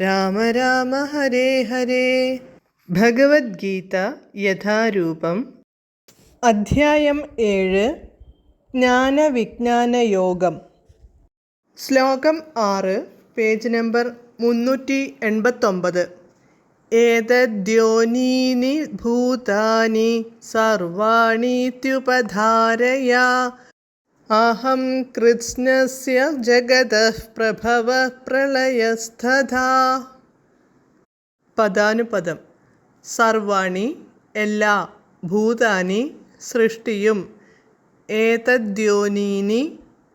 രാമ രാമ ഹരേ ഹരേ. ഭഗവത്ഗീത യഥാരൂപം. അധ്യായം ഏഴ്. ജ്ഞാനവിജ്ഞാന യോഗം. ശ്ലോകം ആറ് പേജ് നമ്പർ മുന്നൂറ്റി എൺപത്തൊമ്പത്. ഏതദ്യോനീനി ഭൂതാനി സർവാണീത്യുപധാരയ. അഹം കൃത്സ്നസ്യ ജഗതഃ പ്രഭവ പ്രളയസ്ഥതാ പദാനുപദം സർവാണി എല്ലാ ഭൂതാനി സൃഷ്ടിയും ഏതദ്യോനീനി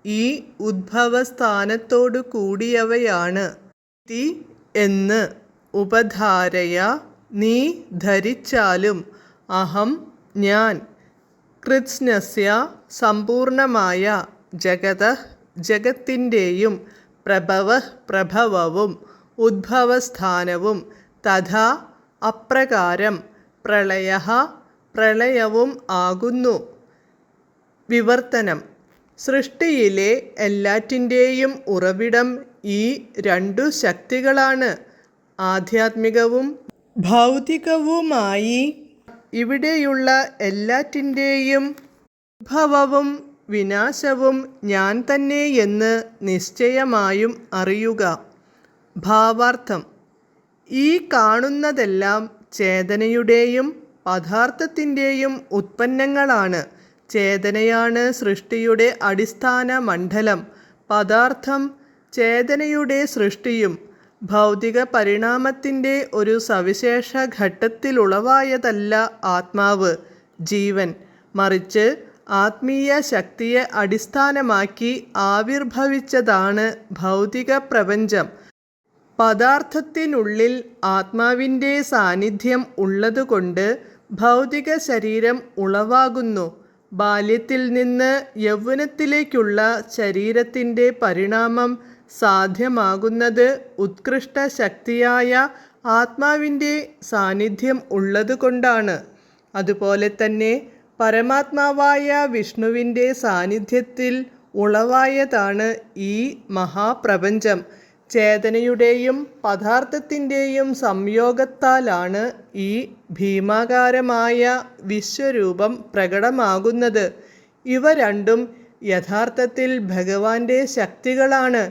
ഈ ഉദ്ഭവസ്ഥാനത്തോടു കൂടിയവയാണ്. തി എന്ന് ഉപധാരയ നീ ധരിച്ചാലും അഹം ഞാൻ. കൃത്സ്നസ്യ സമ്പൂർണമായ ജഗത ജഗത്തിന്റെയും പ്രഭവ പ്രഭവവും ഉദ്ഭവസ്ഥാനവും തഥാ അപ്രകാരം പ്രളയ പ്രളയവും ആകുന്നു. വിവർത്തനം. സൃഷ്ടിയിലെ എല്ലാറ്റിന്റെയും ഉറവിടം ഈ രണ്ടു ശക്തികളാണ്. ആധ്യാത്മികവും ഭൗതികവുമായി ഇവിടെയുള്ള എല്ലാറ്റിന്റെയും ഉദ്ഭവവും വിനാശവും ഞാൻ തന്നെ എന്ന് നിശ്ചയമായും അറിയുക. ഭാവാർത്ഥം. ഈ കാണുന്നതെല്ലാം ചേതനയുടെയും പദാർത്ഥത്തിന്റെയും ഉത്പന്നങ്ങളാണ്. ചേതനയാണ് സൃഷ്ടിയുടെ അടിസ്ഥാന മണ്ഡലം പദാർത്ഥം ചേതനയുടെ സൃഷ്ടിയും ഭൗതിക പരിണാമത്തിന്റെ ഒരു സവിശേഷ ഘട്ടത്തിലുളവായതല്ല ആത്മാവ്. ജീവൻ മറിച്ച് ആത്മീയ ശക്തിയെ അടിസ്ഥാനമാക്കി ആവിർഭവിച്ചതാണ് ഭൗതിക പ്രപഞ്ചം. പദാർത്ഥത്തിനുള്ളിൽ ആത്മാവിന്റെ സാന്നിധ്യം ഉള്ളതുകൊണ്ട് ഭൗതിക ശരീരം ഉളവാകുന്നു. ബാല്യത്തിൽ നിന്ന് യൗവനത്തിലേക്കുള്ള ശരീരത്തിന്റെ പരിണാമം സാധ്യമാകുന്നത് ഉത്കൃഷ്ട ശക്തിയായ ആത്മാവിന്റെ സാന്നിധ്യം ഉള്ളതുകൊണ്ടാണ് അതുപോലെ തന്നെ പരമാത്മാവായ വിഷ്ണുവിന്റെ സാന്നിധ്യത്തിൽ ഉളവായതാണ് ഈ മഹാപ്രപഞ്ചം. ചേതനയുടെയും പദാർത്ഥത്തിന്റെയും സംയോഗത്താലാണ് ഈ ഭീമാകാരമായ വിശ്വരൂപം പ്രകടമാകുന്നത്. ഇവ രണ്ടും യഥാർത്ഥത്തിൽ ഭഗവാന്റെ ശക്തികളാണ്.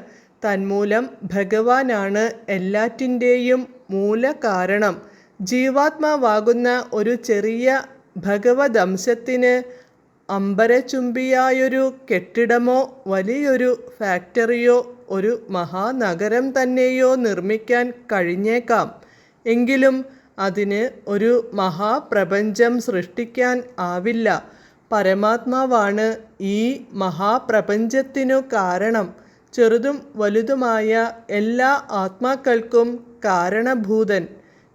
തന്മൂലം ഭഗവാനാണ് എല്ലാറ്റിന്റെയും മൂലകാരണം. ജീവാത്മാവാകുന്ന ഒരു ചെറിയ ഭഗവദംശത്തിന് അമ്പരചുംബിയായൊരു കെട്ടിടമോ വലിയൊരു ഫാക്ടറിയോ ഒരു മഹാനഗരം തന്നെയോ നിർമ്മിക്കാൻ കഴിഞ്ഞേക്കാം. എങ്കിലും അതിന് ഒരു മഹാപ്രപഞ്ചം സൃഷ്ടിക്കാൻ ആവില്ല. പരമാത്മാവാണ് ഈ മഹാപ്രപഞ്ചത്തിനു കാരണം. ചെറുതും വലുതുമായ എല്ലാ ആത്മാക്കൾക്കും കാരണഭൂതൻ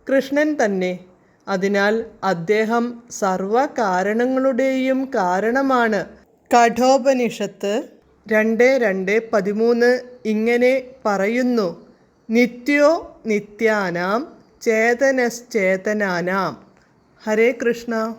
കൃഷ്ണൻ തന്നെ. അതിനാൽ അദ്ദേഹം സർവ കാരണങ്ങളുടെയും കാരണമാണ്. കഠോപനിഷത്ത് രണ്ട് രണ്ട് പതിമൂന്ന് ഇങ്ങനെ പറയുന്നു. നിത്യോ നിത്യാനാം ചേതനശ്ചേതനാനാം. ഹരേ കൃഷ്ണ.